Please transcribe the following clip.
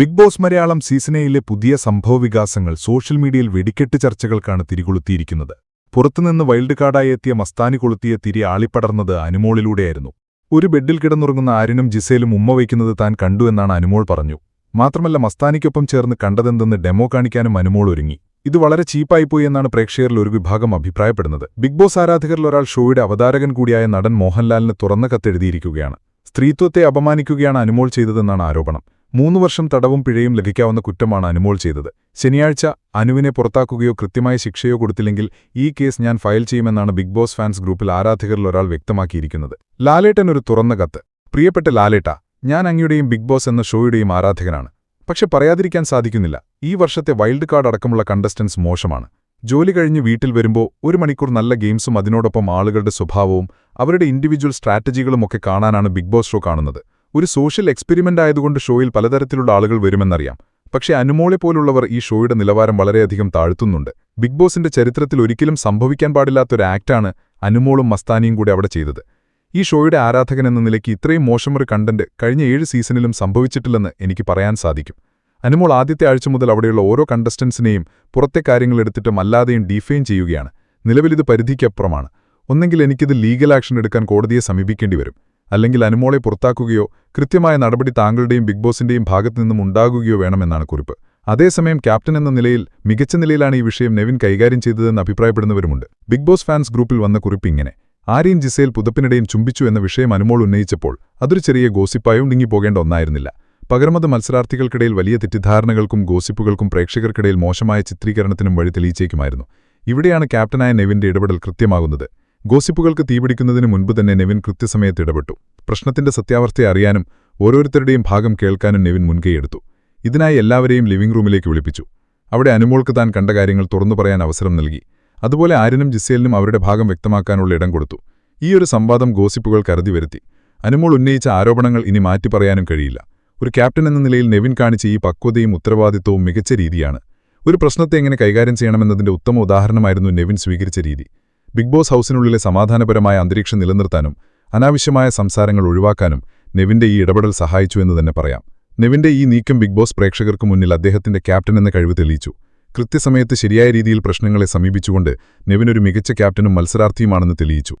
Big boss Malayalam സീസണയിലെ പുതിയ സംഭവവികാസങ്ങൾ social മീഡിയയിൽ വെടിക്കെട്ട് ചർച്ചകൾക്കാണ് തിരികൊളുത്തിയിരിക്കുന്നത്. പുറത്തുനിന്ന് വൈൽഡ് കാർഡായി എത്തിയ മസ്താനി കൊളുത്തിയ തിരി ആളിപ്പടർന്നത് അനുമോളിലൂടെയായിരുന്നു. ഒരു ബെഡിൽ കിടന്നുറങ്ങുന്ന ആരിനും ജിസേലും ഉമ്മ വയ്ക്കുന്നത് താൻ കണ്ടു എന്നാണ് അനുമോൾ പറഞ്ഞു. മാത്രമല്ല മസ്താനിക്കൊപ്പം ചേർന്ന് കണ്ടതെന്തെന്ന് ഡെമോ കാണിക്കാനും അനുമോൾ ഒരുങ്ങി. ഇത് വളരെ ചീപ്പായിപ്പോയി എന്നാണ് പ്രേക്ഷകരിൽ ഒരു വിഭാഗം അഭിപ്രായപ്പെടുന്നത്. ബിഗ് ബോസ് ആരാധകരിൽ ഒരാൾ ഷോയുടെ അവതാരകൻ കൂടിയായ നടൻ മോഹൻലാലിന് തുറന്ന കത്തെഴുതിയിരിക്കുകയാണ്. സ്ത്രീത്വത്തെ അപമാനിക്കുകയാണ് അനുമോൾ ചെയ്തതെന്നാണ് ആരോപണം. മൂന്നു വർഷം തടവും പിഴയും ലഭിക്കാവുന്ന കുറ്റമാണ് അനുമോൾ ചെയ്തത്. ശനിയാഴ്ച അനുവിനെ പുറത്താക്കുകയോ കൃത്യമായ ശിക്ഷയോ കൊടുത്തില്ലെങ്കിൽ ഈ കേസ് ഞാൻ ഫയൽ ചെയ്യുമെന്നാണ് ബിഗ് ബോസ് ഫാൻസ് ഗ്രൂപ്പിൽ ആരാധകരിൽ ഒരാൾ വ്യക്തമാക്കിയിരിക്കുന്നത്. ലാലേട്ടൻ ഒരു തുറന്ന കത്ത്. പ്രിയപ്പെട്ട ലാലേട്ട ഞാൻ അങ്ങയുടെയും ബിഗ് ബോസ് എന്ന ഷോയുടെയും ആരാധകനാണ്. പക്ഷെ പറയാതിരിക്കാൻ സാധിക്കുന്നില്ല. ഈ വർഷത്തെ വൈൽഡ് കാർഡ് അടക്കമുള്ള കണ്ടസ്റ്റൻസ് മോശമാണ്. ജോലി കഴിഞ്ഞ് വീട്ടിൽ വരുമ്പോൾ ഒരു മണിക്കൂർ നല്ല ഗെയിംസും അതിനോടൊപ്പം ആളുകളുടെ സ്വഭാവവും അവരുടെ ഇൻഡിവിജ്വൽ സ്ട്രാറ്റജികളുമൊക്കെ കാണാനാണ് ബിഗ് ബോസ് ഷോ കാണുന്നത്. ഒരു സോഷ്യൽ എക്സ്പെരിമെന്റ് ആയതുകൊണ്ട് ഷോയിൽ പലതരത്തിലുള്ള ആളുകൾ വരുമെന്നറിയാം. പക്ഷേ അനുമോളെ പോലുള്ളവർ ഈ ഷോയുടെ നിലവാരം വളരെയധികം താഴ്ത്തുന്നുണ്ട്. ബിഗ് ബോസിന്റെ ചരിത്രത്തിൽ ഒരിക്കലും സംഭവിക്കാൻ പാടില്ലാത്തൊരു ആക്ടാണ് അനുമോളും മസ്താനിയും കൂടി അവിടെ ചെയ്തത്. ഈ ഷോയുടെ ആരാധകൻ എന്ന നിലയ്ക്ക് ഇത്രയും മോശമൊരു കണ്ടന്റ് കഴിഞ്ഞ ഏഴ് സീസണിലും സംഭവിച്ചിട്ടില്ലെന്ന് എനിക്ക് പറയാൻ സാധിക്കും. അനുമോൾ ആദ്യത്തെ ആഴ്ച മുതൽ അവിടെയുള്ള ഓരോ കണ്ടസ്റ്റൻസിനെയും പുറത്തെ കാര്യങ്ങൾ എടുത്തിട്ടും അല്ലാതെയും ഡിഫൈൻ ചെയ്യുകയാണ്. നിലവിലിത് പരിധിക്കപ്പുറമാണ്. ഒന്നെങ്കിൽ എനിക്കിത് ലീഗൽ ആക്ഷൻ എടുക്കാൻ കോടതിയെ സമീപിക്കേണ്ടി വരും. അല്ലെങ്കിൽ അനുമോളെ പുറത്താക്കുകയോ കൃത്യമായ നടപടി താങ്കളുടെയും ബിഗ് ബോസിന്റെയും ഭാഗത്തുനിന്നും ഉണ്ടാകുകയോ വേണമെന്നാണ് കുറിപ്പ്. അതേസമയം ക്യാപ്റ്റൻ എന്ന നിലയിൽ മികച്ച നിലയിലാണ് ഈ വിഷയം നെവിൻ കൈകാര്യം ചെയ്തതെന്ന് അഭിപ്രായപ്പെടുന്നവരുമുണ്ട്. ബിഗ് ബോസ് ഫാൻസ് ഗ്രൂപ്പിൽ വന്ന കുറിപ്പ് ഇങ്ങനെ. ആര്യൻ ജിസേൽ പുതപ്പിനിടയും ചുംബിച്ചു എന്ന വിഷയം അനുമോൾ ഉന്നയിച്ചപ്പോൾ അതൊരു ചെറിയ ഗോസിപ്പായും നീങ്ങിപ്പോകേണ്ട ഒന്നായിരുന്നില്ല. പകരമത് മത്സരാർത്ഥികൾക്കിടയിൽ വലിയ തെറ്റിദ്ധാരണകൾക്കും ഗോസിപ്പുകൾക്കും പ്രേക്ഷകർക്കിടയിൽ മോശമായ ചിത്രീകരണത്തിനും വഴി തെളിയിച്ചേക്കുമായിരുന്നു. ഇവിടെയാണ് ക്യാപ്റ്റനായ നെവിന്റെ ഇടപെടൽ കൃത്യമാകുന്നത്. ഗോസിപ്പുകൾക്ക് തീപിടിക്കുന്നതിന് മുൻപ് തന്നെ നെവിൻ കൃത്യസമയത്ത് ഇടപെട്ടു. പ്രശ്നത്തിന്റെ സത്യാവസ്ഥയെ അറിയാനും ഓരോരുത്തരുടെയും ഭാഗം കേൾക്കാനും നെവിൻ മുൻകൈയെടുത്തു ഇതിനായി എല്ലാവരെയും ലിവിംഗ് റൂമിലേക്ക് വിളിപ്പിച്ചു. അവിടെ അനുമോൾക്ക് താൻ കണ്ട കാര്യങ്ങൾ തുറന്നു പറയാൻ അവസരം നൽകി. അതുപോലെ ആര്യനും ജിസേലിനും അവരുടെ ഭാഗം വ്യക്തമാക്കാനുള്ള ഇടം കൊടുത്തു. ഈ ഒരു സംവാദം ഗോസിപ്പുകൾ കരുതി വരുത്തി. അനുമോൾ ഉന്നയിച്ച ആരോപണങ്ങൾ ഇനി മാറ്റി പറയാനും കഴിയില്ല. ഒരു ക്യാപ്റ്റൻ എന്ന നിലയിൽ നെവിൻ കാണിച്ച ഈ പക്വതയും ഉത്തരവാദിത്വവും മികച്ച രീതിയാണ്. ഒരു പ്രശ്നത്തെ എങ്ങനെ കൈകാര്യം ചെയ്യണമെന്നതിന്റെ ഉത്തമ ഉദാഹരണമായിരുന്നു നെവിൻ സ്വീകരിച്ച രീതി. ബിഗ് ബോസ് ഹൗസിനുള്ളിലെ സമാധാനപരമായ അന്തരീക്ഷം നിലനിർത്താനും അനാവശ്യമായ സംസാരങ്ങൾ ഒഴിവാക്കാനും നെവിന്റെ ഈ ഇടപെടൽ സഹായിച്ചു എന്ന് തന്നെ പറയാം. നെവിന്റെ ഈ നീക്കം ബിഗ് ബോസ് പ്രേക്ഷകർക്ക് മുന്നിൽ അദ്ദേഹത്തിന്റെ ക്യാപ്റ്റൻ എന്ന കഴിവ് തെളിയിച്ചു. കൃത്യസമയത്ത് ശരിയായ രീതിയിൽ പ്രശ്നങ്ങളെ സമീപിച്ചുകൊണ്ട് നെവിൻ ഒരു മികച്ച ക്യാപ്റ്റനും മത്സരാർത്ഥിയുമാണെന്ന് തെളിയിച്ചു.